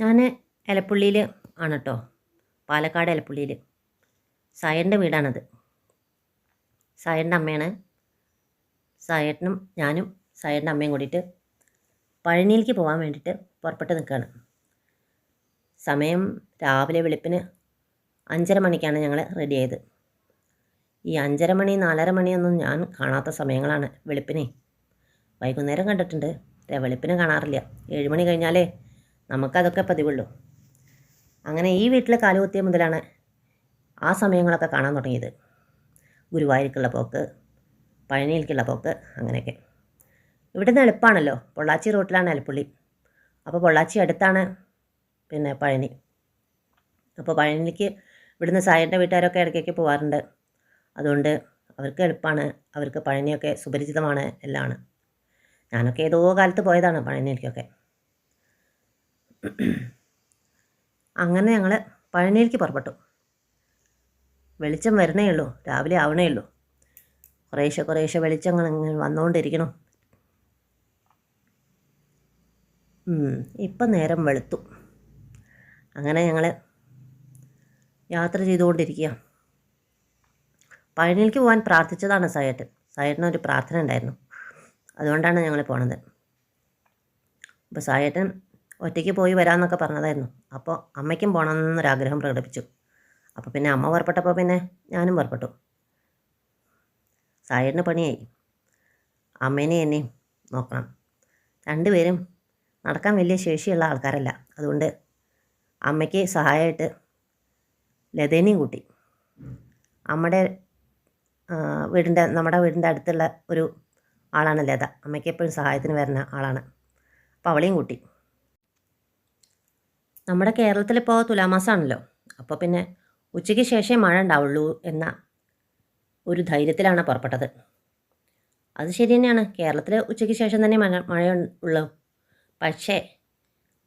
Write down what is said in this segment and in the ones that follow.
ഞാൻ എലപ്പുള്ളിയിൽ ആണ് കേട്ടോ പാലക്കാട് എലപ്പുള്ളിയിൽ. സായന്റെ വീടാണത്. സായന്റെ അമ്മയാണ്. സായേട്ടനും ഞാനും സായന്റെ അമ്മയും കൂടിയിട്ട് പഴനിയിലേക്ക് പോകാൻ വേണ്ടിയിട്ട് പുറപ്പെട്ട് നിൽക്കുകയാണ്. സമയം രാവിലെ വെളുപ്പിന് അഞ്ചര മണിക്കാണ് ഞങ്ങൾ റെഡി ആയത്. ഈ അഞ്ചര മണി നാലര മണിയൊന്നും ഞാൻ കാണാത്ത സമയങ്ങളാണ് വെളുപ്പിനെ. വൈകുന്നേരം കണ്ടിട്ടുണ്ട്. വെളുപ്പിനെ കാണാറില്ല. ഏഴ് മണി കഴിഞ്ഞാലേ നമുക്കതൊക്കെ പതിവുള്ളൂ. അങ്ങനെ ഈ വീട്ടിലെ കാലുകുത്തിയ മുതലാണ് ആ സമയങ്ങളൊക്കെ കാണാൻ തുടങ്ങിയത്. ഗുരുവായൂർക്കുള്ള പോക്ക് പഴനിയിലേക്കുള്ള പോക്ക് അങ്ങനെയൊക്കെ. ഇവിടുന്ന് എളുപ്പമാണല്ലോ പൊള്ളാച്ചി റൂട്ടിലാണ് എലപ്പുള്ളി അപ്പോൾ പൊള്ളാച്ചി അടുത്താണ് പിന്നെ പഴനി. അപ്പോൾ പഴനിക്ക് ഇവിടുന്ന് സായന്റെ വീട്ടുകാരൊക്കെ ഇടയ്ക്കൊക്കെ പോകാറുണ്ട് അതുകൊണ്ട് അവർക്ക് എളുപ്പമാണ് അവർക്ക് പഴനിയൊക്കെ സുപരിചിതമാണ് എല്ലാമാണ് ഞാനൊക്കെ ഏതോ കാലത്ത് പോയതാണ് പഴനിയിലേക്കൊക്കെ. അങ്ങനെ ഞങ്ങൾ പഴനിയിലേക്ക് പുറപ്പെട്ടു. വെളിച്ചം വരണേ ഉള്ളൂ രാവിലെ ആവണേ ഉള്ളൂ. കുറേശ്ശെ കുറേശ്ശെ വെളിച്ചങ്ങൾ വന്നുകൊണ്ടിരിക്കണം ഇപ്പം നേരം വെളുത്തു. അങ്ങനെ ഞങ്ങൾ യാത്ര ചെയ്തുകൊണ്ടിരിക്കുക പഴനിയിലേക്ക് പോകാൻ പ്രാർത്ഥിച്ചതാണ് സയേട്ടൻ. സയേട്ടനൊരു പ്രാർത്ഥന ഉണ്ടായിരുന്നു. അതുകൊണ്ടാണ് ഞങ്ങൾ പോണത്. അപ്പോൾ സായേട്ടൻ ഒറ്റയ്ക്ക് പോയി വരാമെന്നൊക്കെ പറഞ്ഞതായിരുന്നു. അപ്പോൾ അമ്മയ്ക്കും പോകണമെന്നൊരാഗ്രഹം പ്രകടിപ്പിച്ചു. അപ്പോൾ പിന്നെ അമ്മ പുറപ്പെട്ടപ്പോൾ പിന്നെ ഞാനും പുറപ്പെട്ടു. സായേട്ടന് പണിയായി. അമ്മേനെ എന്നെയും നോക്കണം. രണ്ടുപേരും നടക്കാൻ വലിയ ശേഷിയുള്ള ആൾക്കാരല്ല. അതുകൊണ്ട് അമ്മയ്ക്ക് സഹായമായിട്ട് ലതേനെയും കൂട്ടി. അമ്മയുടെ വീടിന്റെ നമ്മുടെ വീടിന്റെ അടുത്തുള്ള ഒരു ആളാണ് ലത. അമ്മയ്ക്ക് എപ്പോഴും സഹായത്തിന് വരുന്ന ആളാണ്. അപ്പോൾ അവളെയും കൂട്ടി. നമ്മുടെ കേരളത്തിലിപ്പോൾ തുലാമാസമാണല്ലോ അപ്പോൾ പിന്നെ ഉച്ചയ്ക്ക് ശേഷമേ മഴ ഉണ്ടാവുള്ളൂ എന്ന ഒരു ധൈര്യത്തിലാണ് പുറപ്പെട്ടത്. അത് ശരി തന്നെയാണ്. കേരളത്തിൽ ഉച്ചയ്ക്ക് ശേഷം തന്നെ മഴ മഴ ഉള്ളൂ. പക്ഷേ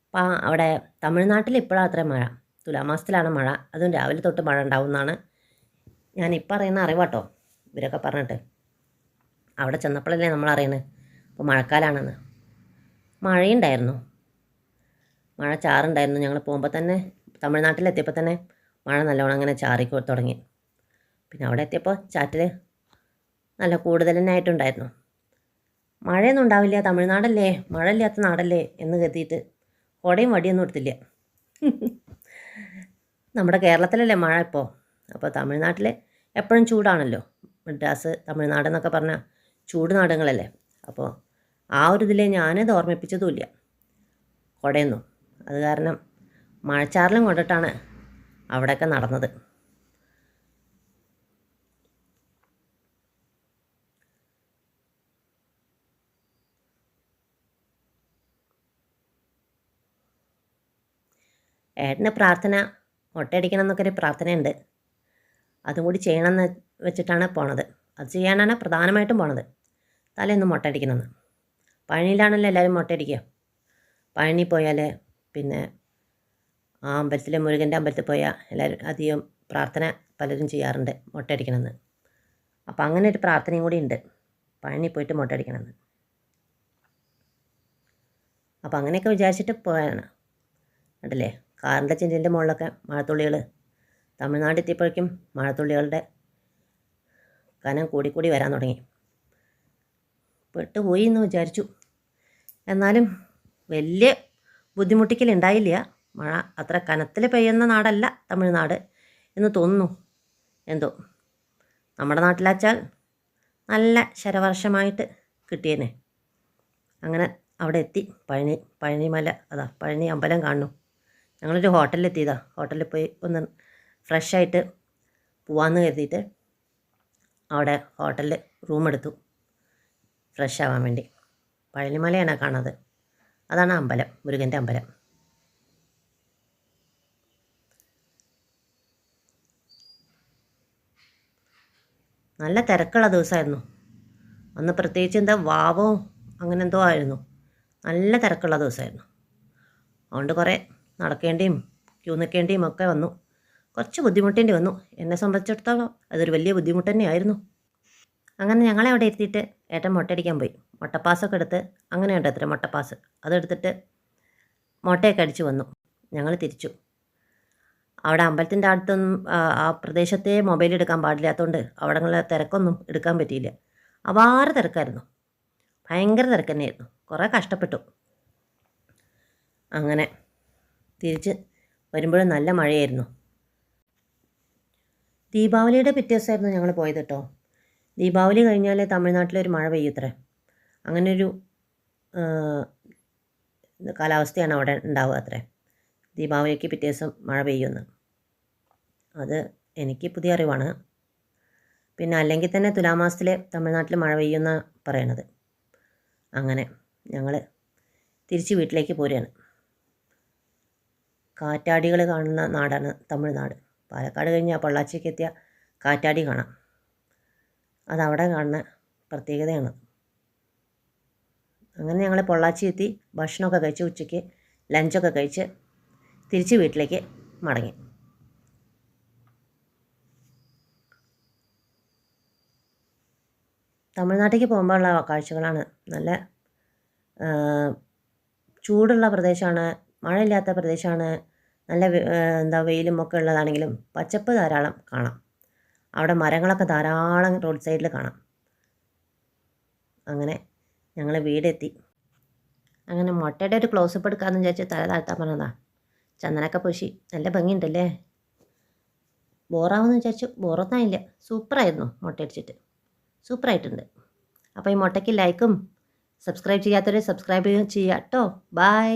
ഇപ്പം അവിടെ തമിഴ്നാട്ടിൽ ഇപ്പോഴാണ് അത്രയും മഴ. തുലാമാസത്തിലാണ് മഴ. അതും രാവിലെ തൊട്ട് മഴ ഉണ്ടാവും എന്നാണ് ഞാൻ ഇപ്പം അറിയുന്ന അറിവാട്ടോ. ഇവരൊക്കെ പറഞ്ഞിട്ട്. അവിടെ ചെന്നപ്പോഴല്ലേ നമ്മൾ അറിയണത് അപ്പോൾ മഴക്കാലാണെന്ന്. മഴയുണ്ടായിരുന്നു. മഴ ചാറുണ്ടായിരുന്നു. ഞങ്ങൾ പോകുമ്പോൾ തന്നെ തമിഴ്നാട്ടിലെത്തിയപ്പോൾ തന്നെ മഴ നല്ലോണം അങ്ങനെ ചാറി തുടങ്ങി. പിന്നെ അവിടെ എത്തിയപ്പോൾ ചാറ്റിൽ നല്ല കൂടുതൽ തന്നെ ആയിട്ടുണ്ടായിരുന്നു. മഴയൊന്നും ഉണ്ടാവില്ല. തമിഴ്നാടല്ലേ? മഴ ഇല്ലാത്ത നാടല്ലേ എന്ന് കരുതിയിട്ട് കുടയും വടിയൊന്നും എടുത്തില്ല. നമ്മുടെ കേരളത്തിലല്ലേ മഴ ഇപ്പോൾ അപ്പോൾ തമിഴ്നാട്ടിൽ എപ്പോഴും ചൂടാണല്ലോ. മദ്രാസ് തമിഴ്നാട് എന്നൊക്കെ പറഞ്ഞാൽ ചൂട് നാടുകളല്ലേ അപ്പോൾ ആ ഒരു ഇതിൽ ഞാനത് ഓർമ്മിപ്പിച്ചതുമില്ല കുടയൊന്നും. അത് കാരണം മഴച്ചാറിലും കൊണ്ടിട്ടാണ് അവിടെയൊക്കെ നടന്നത്. ഏട്ടന് പ്രാർത്ഥന മുട്ടയടിക്കണം എന്നൊക്കെ ഒരു പ്രാർത്ഥനയുണ്ട്. അതും കൂടി ചെയ്യണമെന്ന് വെച്ചിട്ടാണ് പോണത്. അത് ചെയ്യാനാണ് പ്രധാനമായിട്ടും പോണത്. തലേന്ന് മുട്ടയടിക്കണമെന്ന്. പഴനിയിലാണല്ലോ എല്ലാവരും മുട്ടയടിക്കുക. പഴനി പോയാൽ പിന്നെ ആ അമ്പലത്തിൽ മുരുകന്റെ അമ്പലത്തിൽ പോയാൽ എല്ലാവരും അധികം പ്രാർത്ഥന പലരും ചെയ്യാറുണ്ട് മുട്ടയടിക്കണമെന്ന്. അപ്പോൾ അങ്ങനെ ഒരു പ്രാർത്ഥനയും കൂടി ഉണ്ട്. പഴനി പോയിട്ട് മുട്ടയടിക്കണമെന്ന്. അപ്പോൾ അങ്ങനെയൊക്കെ വിചാരിച്ചിട്ട് പോയാണ് കണ്ടില്ലേ? കാറിന്റെ ചെഞ്ചിന്റെ മുകളിലൊക്കെ മഴത്തുള്ളികൾ തമിഴ്നാട് എത്തിയപ്പോഴേക്കും മഴത്തുള്ളികളുടെ കനം കൂടിക്കൂടി വരാൻ തുടങ്ങി. പെട്ടുപോയി എന്ന് വിചാരിച്ചു. എന്നാലും വലിയ ബുദ്ധിമുട്ടിക്കലുണ്ടായില്ല. മഴ അത്ര കനത്തിൽ പെയ്യുന്ന നാടല്ല തമിഴ്നാട് എന്ന് തോന്നുന്നു. എന്തോ നമ്മുടെ നാട്ടിലാച്ചാൽ നല്ല ശരവർഷമായിട്ട് കിട്ടിയേനെ. അങ്ങനെ അവിടെ എത്തി. പഴനി പഴനിമല അതാ പഴനി അമ്പലം കാണുന്നു. ഞങ്ങളൊരു ഹോട്ടലിൽ എത്തിയതാ ഹോട്ടലിൽ പോയി ഒന്ന് ഫ്രഷായിട്ട് പോവാമെന്ന് കരുതിയിട്ട് അവിടെ ഹോട്ടലിൽ റൂം എടുത്തു ഫ്രഷ് ആവാൻ വേണ്ടി. പഴനിമലയാണ് കാണുന്നത് അതാണ് അമ്പലം മുരുകന്റെ അമ്പലം. നല്ല തിരക്കുള്ള ദിവസമായിരുന്നു. അന്ന് പ്രത്യേകിച്ച് എന്താ വാവോ അങ്ങനെ എന്തോ ആയിരുന്നു. നല്ല തിരക്കുള്ള ദിവസമായിരുന്നു. അതുകൊണ്ട് കുറേ നടക്കേണ്ടിയും ക്യൂ നിൽക്കേണ്ടിയും ഒക്കെ വന്നു. കുറച്ച് ബുദ്ധിമുട്ടേണ്ടി വന്നു. എന്നെ സംബന്ധിച്ചിടത്തോളം അതൊരു വലിയ ബുദ്ധിമുട്ട് തന്നെയായിരുന്നു. അങ്ങനെ ഞങ്ങളെ അവിടെ എത്തിയിട്ട് ഏട്ടൻ മുട്ടയടിക്കാൻ പോയി. മുട്ടപ്പാസൊക്കെ എടുത്ത് അങ്ങനെയുണ്ട് അത്ര മുട്ടപ്പാസ്? അതെടുത്തിട്ട് മുട്ടയൊക്കെ അടിച്ചു വന്നു. ഞങ്ങൾ തിരിച്ചു. അവിടെ അമ്പലത്തിന്റെ അടുത്തൊന്നും ആ, ആ പ്രദേശത്തെ മൊബൈൽ എടുക്കാൻ പാടില്ലാത്തതുകൊണ്ട് അവിടങ്ങളെ തിരക്കൊന്നും എടുക്കാൻ പറ്റിയില്ല. അപാര തിരക്കായിരുന്നു. ഭയങ്കര തിരക്ക് തന്നെയായിരുന്നു. കുറേ കഷ്ടപ്പെട്ടു. അങ്ങനെ തിരിച്ച് വരുമ്പോഴും നല്ല മഴയായിരുന്നു. ദീപാവലിയുടെ പിറ്റേ ദിവസമായിരുന്നു ഞങ്ങൾ പോയത് കേട്ടോ. ദീപാവലി കഴിഞ്ഞാൽ തമിഴ്നാട്ടിലൊരു മഴ പെയ്യുത്രേ. അങ്ങനൊരു കാലാവസ്ഥയാണ് അവിടെ ഉണ്ടാവുക അത്രേ. ദീപാവലിക്ക് പിറ്റേ ദിവസം മഴ പെയ്യുമെന്ന് അത് എനിക്ക് പുതിയ അറിവാണ്. പിന്നെ അല്ലെങ്കിൽ തന്നെ തുലാമാസത്തിൽ തമിഴ്നാട്ടിൽ മഴ പെയ്യുന്ന പറയണത്. അങ്ങനെ ഞങ്ങൾ തിരിച്ച് വീട്ടിലേക്ക് പോരുകയാണ് കാറ്റാടികൾ കാണുന്ന നാടാണ് തമിഴ്നാട്. പാലക്കാട് കഴിഞ്ഞാൽ പൊള്ളാച്ചിക്ക് എത്തിയ കാറ്റാടി കാണാം. അതവിടെ കാണുന്ന പ്രത്യേകതയാണ്. അങ്ങനെ ഞങ്ങൾ പൊള്ളാച്ചി എത്തി ഭക്ഷണമൊക്കെ കഴിച്ച് ഉച്ചയ്ക്ക് ലഞ്ചൊക്കെ കഴിച്ച് തിരിച്ച് വീട്ടിലേക്ക് മടങ്ങി. തമിഴ്നാട്ടിലേക്ക് പോകുമ്പോഴുള്ള കാഴ്ചകളാണ് നല്ല ചൂടുള്ള പ്രദേശമാണ് മഴയില്ലാത്ത പ്രദേശമാണ് നല്ല എന്താ വെയിലും ഒക്കെ ഉള്ളതാണെങ്കിലും പച്ചപ്പ് ധാരാളം കാണാം. അവിടെ മരങ്ങളൊക്കെ ധാരാളം റോഡ് സൈഡിൽ കാണാം. അങ്ങനെ ഞങ്ങൾ വീടെത്തി. അങ്ങനെ മുട്ടയുടെ ഒരു ക്ലോസപ്പ് എടുക്കാമെന്ന് വിചാരിച്ച് തല താഴ്ത്താൻ പറഞ്ഞതാ. ചന്ദനൊക്കെ പൂശി. നല്ല ഭംഗിയുണ്ടല്ലേ? ബോറാവെന്ന് വിചാരിച്ചു ബോറത്താനില്ല സൂപ്പറായിരുന്നു മുട്ട അടിച്ചിട്ട് സൂപ്പറായിട്ടുണ്ട്. അപ്പോൾ ഈ മുട്ടയ്ക്ക് ലൈക്കും സബ്സ്ക്രൈബ് ചെയ്യാത്തവർ സബ്സ്ക്രൈബ് ചെയ്യുക കേട്ടോ ബൈ